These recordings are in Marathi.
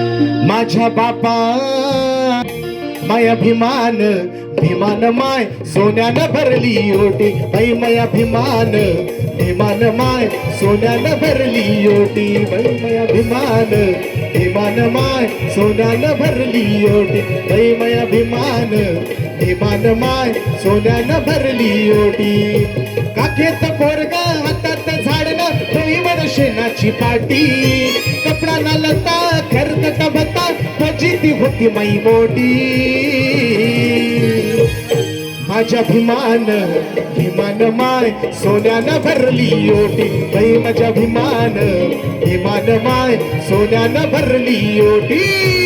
माझ्या बापा माय अभिमान भीमान माय सोन्यानं भरली ओटी. बाई माय अभिमान भीमान माय सोन्यानं भरली ओटी. बाई माय अभिमान भीमान माय सोन्यानं भरली ओटी. बाई माय अभिमान भीमान माय सोन्यानं भरली ओटी. काखेत पोरगा हातात झाडणं डोईवर शेणाची पाटी. कपडा ना लता खर फजिती होती माई मोठी. माझ्या भीमान भीमान माय सोन्यानं भरली ओटी. बाई माझ्या भीमान भीमान माय सोन्यानं भरली ओटी.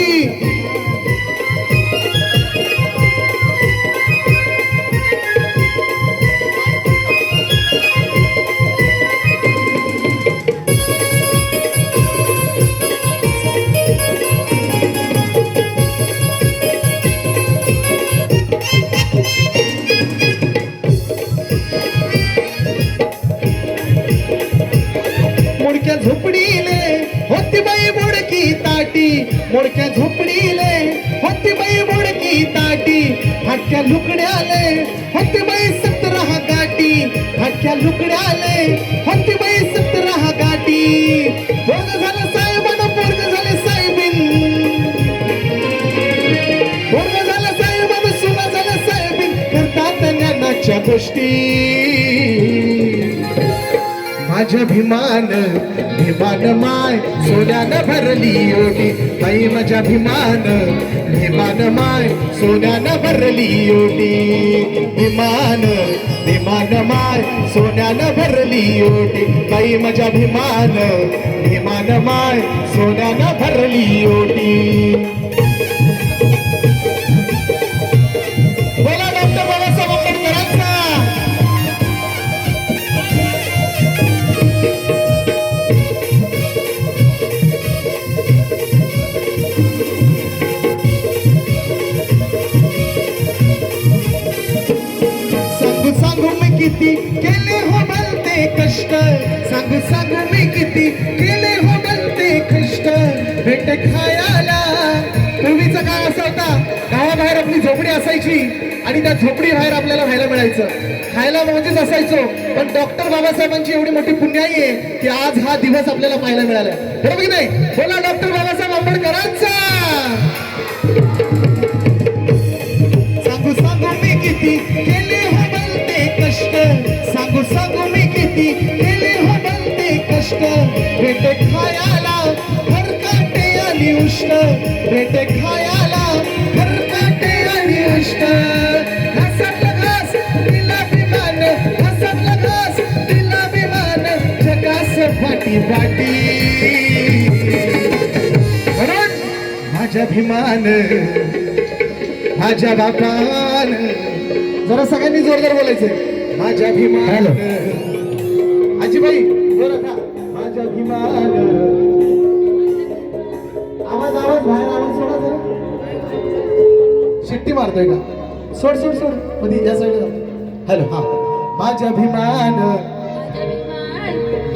मोडक्या झोपडीले होती बाई मोडकी ताटी हटक्या लुकड्याले होती बाई सतरा गाठी हटक्या लुकड्याले होती बाई सतरा गाठी पोरग झालं साहेबानं पोरग झाले साहेबीन. पोरग झालं साहेबानं सुना झालं साहेबीन. करतात ज्ञानाच्या गोष्टी. माझ भिमान भिमान माय सोन्यानं भरली ओटी. ताई माझ्या भीमान भिमान माय सोन्यानं भरली ओटी. भिमान भिमान माय सोन्यानं भरली ओटी. ताई माझ्या भीमान भिमान माय सोन्यानं भरली ओटी. किती केले हो भलते कष्ट? सांगू सांगू मी किती केले हो बनते कष्ट? भेट खायला. पूर्वीचा काळ असा होता गावाबाहेर आपली झोपडी असायची आणि त्या झोपडी बाहेर आपल्याला व्हायला मिळायचं. खायला म्हणजेच असायचो पण डॉक्टर बाबासाहेबांची एवढी मोठी पुण्याई आहे की आज हा दिवस आपल्याला पाहायला मिळाला बरोबर की नाही? बोला डॉक्टर बाबासाहेब आंबेडकरांचा! खायाला खरकाटे आणि उष्ण. भेट खायाला खरकाटे आणि उष्ण. हसतलं घास दिला विमान हसतलं घास दिला विमान जगास फाटी फाटी. म्हणून माझ्या भीमान माझ्या बापान. जरा सगळ्यांनी जोरदार बोलायचंय. माझ्या भीमान आजीबाई जोरात हा. माझ्या अभिमान आवाज आवाज बाहेर आवाज सोडा जरा. शिट्टी मारतोय का? सोड सोड सोड. मध्ये या साईडला हॅलो हा. माझ्या अभिमान.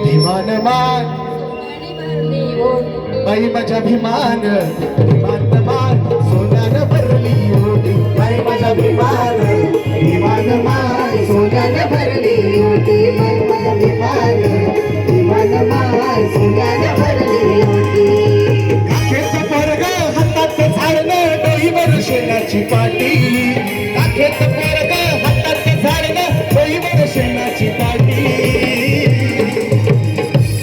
भिमान मान. बाई माझ्या अभिमान. भिमान मान. सोन्यानं भरली होती. बाई माझ्या भीमान भिमान मान. सोन्यानं भरली होती. पाटी. काखेचं पोरग हातात झाडणं डोईवर शेणाची पाटी.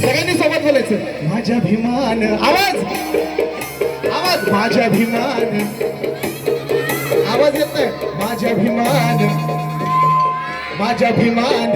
सगळ्यांनी सोबत बोलायचं. माझ्या भीमान आवाज! आवाज! माझ्या भीमान आवाज येत नाही माझ्या भीमान माझ्या भीमान